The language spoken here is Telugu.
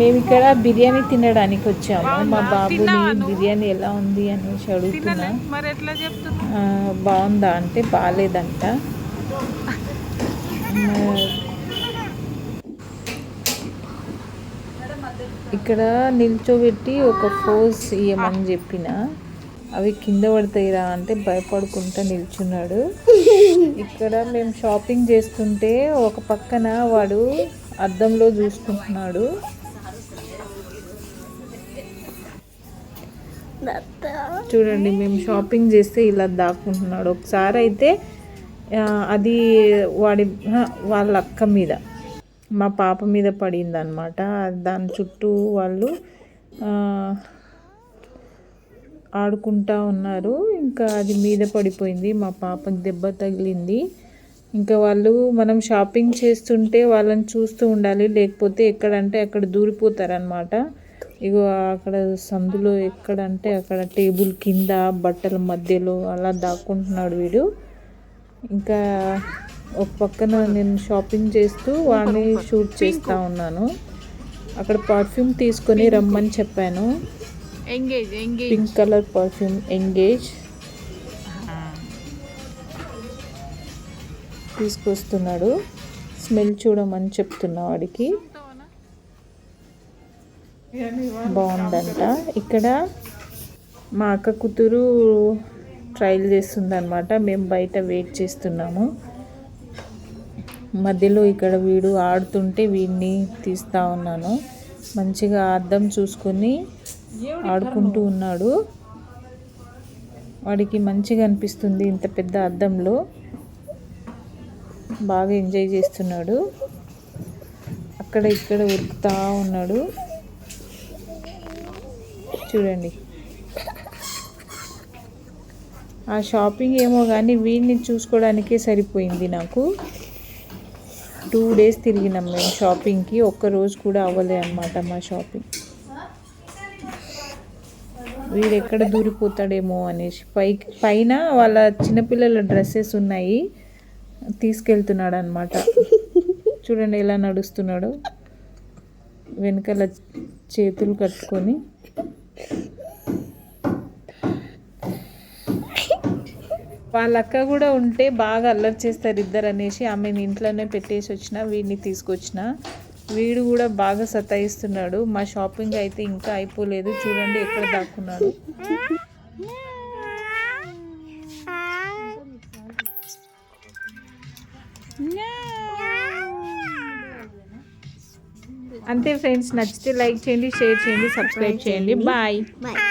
మేము ఇక్కడ బిర్యానీ తినడానికి వచ్చాము. మా? బాబుని? బిర్యానీ ఎలా ఉంది అనేసి అడుగుతున్నా. బాగుందా అంటే బాగాలేదంట. ఇక్కడ నిల్చోబెట్టి ఒక ఫోజ్ ఇవ్వమని చెప్పిన. అవి కింద పడతాయిరా అంటే భయపడుకుంటా నిల్చున్నాడు. ఇక్కడ మేము షాపింగ్ చేస్తుంటే ఒక పక్కన వాడు అద్దంలో చూసుకుంటున్నాడు. చూడండి మేము షాపింగ్ చేస్తే ఇలా దాక్కుంటున్నాడు. ఒకసారి అయితే అది వాడి వాళ్ళ అక్క మీద మా పాప మీద పడింది అనమాట దాని చుట్టూ వాళ్ళు ఆడుకుంటా ఉన్నారు. ఇంకా అది మీద పడిపోయింది. మా పాపకి దెబ్బ తగిలింది. ఇంకా వాళ్ళు మనం షాపింగ్ చేస్తుంటే వాళ్ళని చూస్తూ ఉండాలి. లేకపోతే ఎక్కడంటే అక్కడ దూరిపోతారనమాట ఇగో అక్కడ సందులో ఎక్కడంటే అక్కడ టేబుల్ కింద బట్టల మధ్యలో అలా దాక్కుంటున్నాడు వీడు. ఇంకా ఒక పక్కన నేను షాపింగ్ చేస్తూ వాడిని షూట్ చేస్తూ ఉన్నాను. అక్కడ పర్ఫ్యూమ్ తీసుకొని రమ్మని చెప్పాను. Engage Engage pink colour perfume Engage తీసుకొస్తున్నాడు. స్మెల్ చూడమని చెప్తున్నా వాడికి. బాగుందంట. ఇక్కడ మా అక్క కూతురు ట్రయల్ చేస్తుంది అనమాట మేము బయట వెయిట్ చేస్తున్నాము. మధ్యలో ఇక్కడ వీడు ఆడుతుంటే వీడిని తీస్తా ఉన్నాను. మంచిగా అద్దం చూసుకొని ఆడుకుంటూ ఉన్నాడు. వాడికి మంచిగా అనిపిస్తుంది ఇంత పెద్ద అద్దంలో. బాగా ఎంజాయ్ చేస్తున్నాడు. అక్కడ ఇక్కడ ఉరుకుతా ఉన్నాడు. చూడండి. ఆ షాపింగ్ ఏమో కానీ వీడిని చూసుకోవడానికే సరిపోయింది నాకు. టూ డేస్ తిరిగినాం మేము షాపింగ్కి. ఒక్క రోజు కూడా అవ్వలే అనమాట మా షాపింగ్. వీడు ఎక్కడ దూరిపోతాడేమో అనేసి పైకి పైన వాళ్ళ చిన్నపిల్లల డ్రెస్సెస్ ఉన్నాయి. తీసుకెళ్తున్నాడు అనమాట చూడండి ఎలా నడుస్తున్నాడు. వెనకాల చేతులు కట్టుకొని. వాళ్ళ అక్క కూడా ఉంటే బాగా అల్లరి చేస్తారు ఇద్దరు అనేసి ఆమెను ఇంట్లోనే పెట్టేసి వచ్చిన వీడిని తీసుకొచ్చిన. వీడు కూడా బాగా సతాయిస్తున్నాడు. మా షాపింగ్ అయితే ఇంకా అయిపోలేదు. చూడండి ఎక్కడ దాక్కున్నాడు. అంతే ఫ్రెండ్స్ నచ్చితే లైక్ చేయండి షేర్ చేయండి సబ్స్క్రైబ్ చేయండి. బాయ్. Bye.